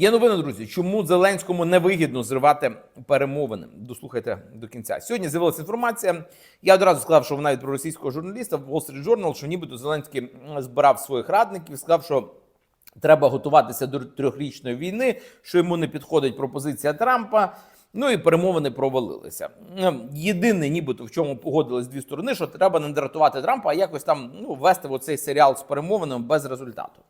Є новина, друзі, чому Зеленському невигідно зривати перемовини. Дослухайте до кінця. Сьогодні з'явилася інформація. Я одразу сказав, що вона від проросійського журналіста в Wall Street Journal, що нібито Зеленський збирав своїх радників, сказав, що. Треба готуватися до трьохрічної війни, що йому не підходить пропозиція Трампа. Ну і перемовини провалилися. Ем, Єдине, нібито в чому погодились дві сторони, що треба не дратувати Трампа, а якось там ну, вести оцей серіал з перемовинами без результату.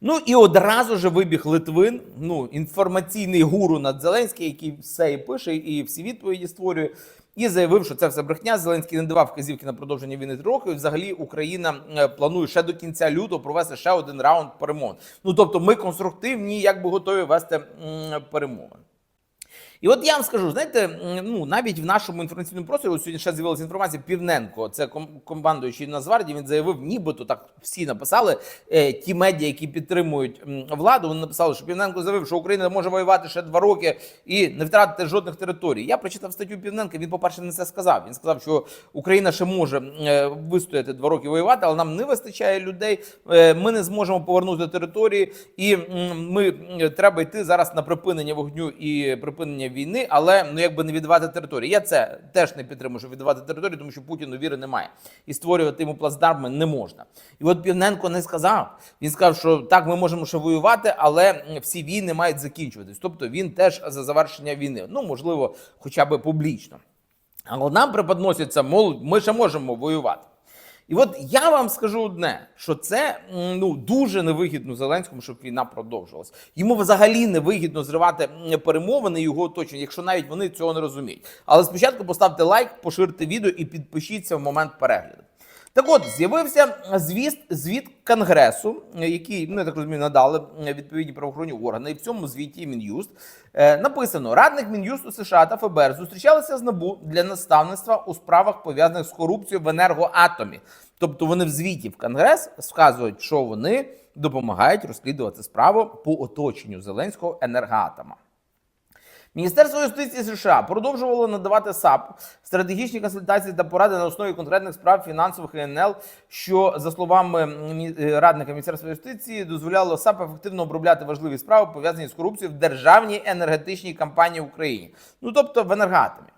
Ну і одразу ж вибіг Литвин, ну інформаційний гуру над Зеленський, який все і пише, і всі відповіді створює, і заявив, що це все брехня. Зеленський не давав вказівки на продовження війни трохи. взагалі Україна е, планує ще до кінця лютого провести ще один раунд перемовин. Ну тобто, ми конструктивні, якби готові вести перемовини. І от я вам скажу, знаєте, ну навіть в нашому інформаційному просторі ось сьогодні ще з'явилася інформація. Півненко, це командуючий Нацгвардії, Він заявив, нібито так всі написали. Е, ті медіа, які підтримують владу, вони написали, що Півненко заявив, що Україна може воювати ще два роки і не втратити жодних територій. Я прочитав статтю Півненка. Він, по-перше, не це сказав. Він сказав, що Україна ще може е, вистояти два роки воювати, але нам не вистачає людей. Е, ми не зможемо повернути території, і ми треба йти зараз на припинення вогню і припинення війни, але ну якби не віддавати території. Я це теж не підтримую, що віддавати територію, тому що Путіну віри немає і створювати йому плацдарми не можна. І от Півненко не сказав. Він сказав, що так, ми можемо ще воювати, але всі війни мають закінчуватись. Тобто він теж за завершення війни. Ну можливо, хоча б публічно. Але нам преподноситься, мол, ми ще можемо воювати. І от я вам скажу одне, що це ну дуже невигідно Зеленському, щоб війна продовжилась. Йому взагалі невигідно зривати перемовини його оточення, якщо навіть вони цього не розуміють. Але спочатку поставте лайк, поширте відео і підпишіться в момент перегляду. Так от з'явився звіт, звіт Конгресу, який, ну я так розумію, надали відповідні правоохоронні органи. І в цьому звіті Мін'юст е, написано: радник Мін'юсту США та ФБР зустрічалися з НАБУ для наставництва у справах пов'язаних з корупцією в енергоатомі. Тобто вони в звіті в Конгрес сказують, що вони допомагають розслідувати справу по оточенню Зеленського енергоатома. Міністерство юстиції США продовжувало надавати САП стратегічні консультації та поради на основі конкретних справ фінансових НЛ, що за словами е, радника Міністерства юстиції дозволяло САП ефективно обробляти важливі справи пов'язані з корупцією в державній енергетичній компанії в Україні, ну тобто в енергоатомі.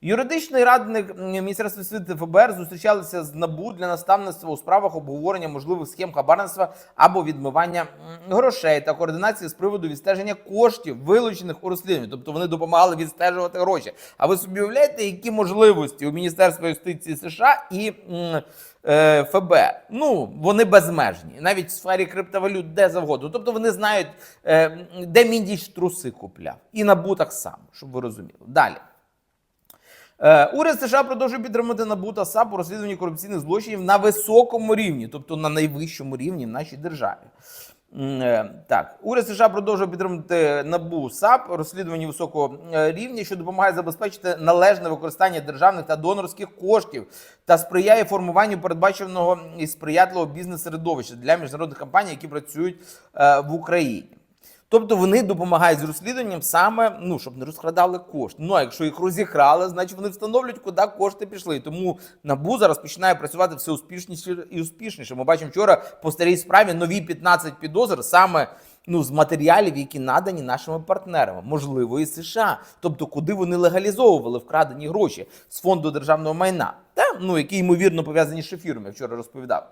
Юридичний радник Міністерства освіти ФБР зустрічалися з НАБУ для наставництва у справах обговорення можливих схем хабарництва або відмивання грошей та координації з приводу відстеження коштів, вилучених у розслідуванні. Тобто вони допомагали відстежувати гроші. А ви собі уявляєте, які можливості у Міністерства юстиції США і е, ФБР? Ну вони безмежні, навіть в сфері криптовалют, де завгодно. Тобто вони знають, е, де міндіч труси купляв, і НАБУ так само, щоб ви розуміли. Далі. Е, Уряд США продовжує підтримувати НАБУ та САП у розслідуванні корупційних злочинів на високому рівні, тобто на найвищому рівні в нашій державі. Е, Так, уряд США продовжує підтримувати НАБУ САП у розслідуванні високого е, рівня, що допомагає забезпечити належне використання державних та донорських коштів та сприяє формуванню передбаченого і сприятливого бізнес-середовища для міжнародних компаній, які працюють в Україні. Тобто вони допомагають з розслідуванням саме, ну щоб не розкрадали кошти. Ну а якщо їх розікрали, значить вони встановлюють, куди кошти пішли. Тому набу зараз починає працювати все успішніше і успішніше. Ми бачимо вчора по старій справі нові 15 підозр саме. Ну, з матеріалів, які надані нашими партнерами, можливо, і США, тобто куди вони легалізовували вкрадені гроші з фонду державного майна, та ну які ймовірно пов'язані з шефіром, вчора розповідав.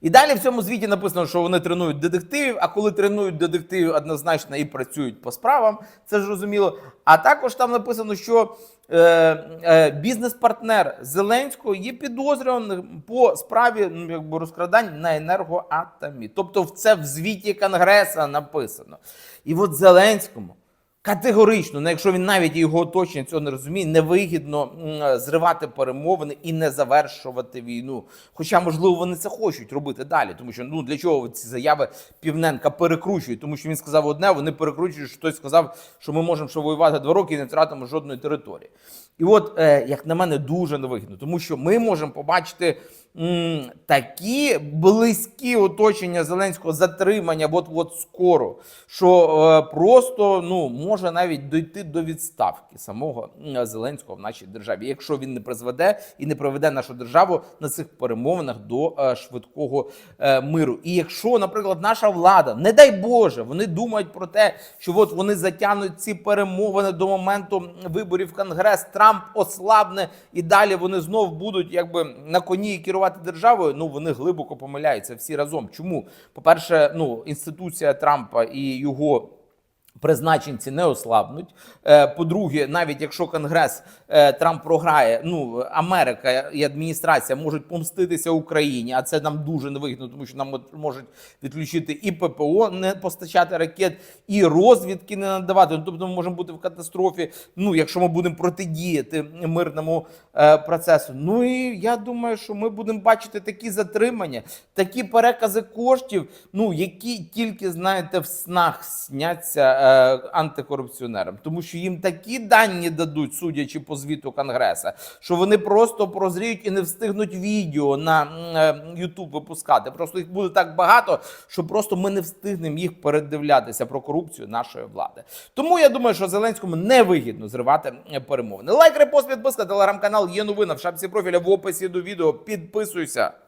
І далі в цьому звіті написано, що вони тренують детективів. А коли тренують детективів, однозначно і працюють по справам, це ж розуміло. А також там написано, що е, е, бізнес-партнер Зеленського є підозрюваним по справі ну, якби розкрадань на енергоатомі. Тобто, це в звіті Конгреса написано. І от Зеленському. Категорично, ну якщо він навіть його оточення цього не розуміє, невигідно зривати перемовини і не завершувати війну. Хоча, можливо, вони це хочуть робити далі, тому що ну для чого ці заяви Півненка перекручують, тому що він сказав одне, вони перекручують, що хтось сказав, що ми можемо ще воювати два роки і не втратимо жодної території. І от, е, як на мене, дуже невигідно, тому що ми можемо побачити м, такі близькі оточення Зеленського затримання, от от скоро, що е, просто ну може навіть дойти до відставки самого Зеленського в нашій державі, якщо він не призведе і не приведе нашу державу на цих перемовинах до е, швидкого е, миру. І якщо, наприклад, наша влада, не дай Боже, вони думають про те, що от вони затягнуть ці перемовини до моменту виборів в Конгрес, Трамп ослабне і далі вони знов будуть якби на коні керувати державою. Ну вони глибоко помиляються всі разом. Чому? По-перше, ну інституція Трампа і його. Призначенці не ослабнуть. Е, По-друге, навіть якщо Конгрес е, Трамп програє, ну Америка і адміністрація можуть помститися Україні, а це нам дуже невигідно, тому що нам можуть відключити і ППО, не постачати ракет, і розвідки не надавати. Ну, тобто, ми можемо бути в катастрофі. Ну, якщо ми будемо протидіяти мирному е, процесу. Ну і я думаю, що ми будемо бачити такі затримання, такі перекази коштів, ну які тільки знаєте в снах сняться антикорупціонерам, тому що їм такі дані дадуть, судячи по звіту Конгреса, що вони просто прозріють і не встигнуть відео на YouTube випускати. Просто їх буде так багато, що просто ми не встигнемо їх передивлятися про корупцію нашої влади. Тому я думаю, що Зеленському невигідно зривати е, перемовини. Лайк, репост, підписка, телеграм-канал є новина в шапці профіля в описі до відео. Підписуйся.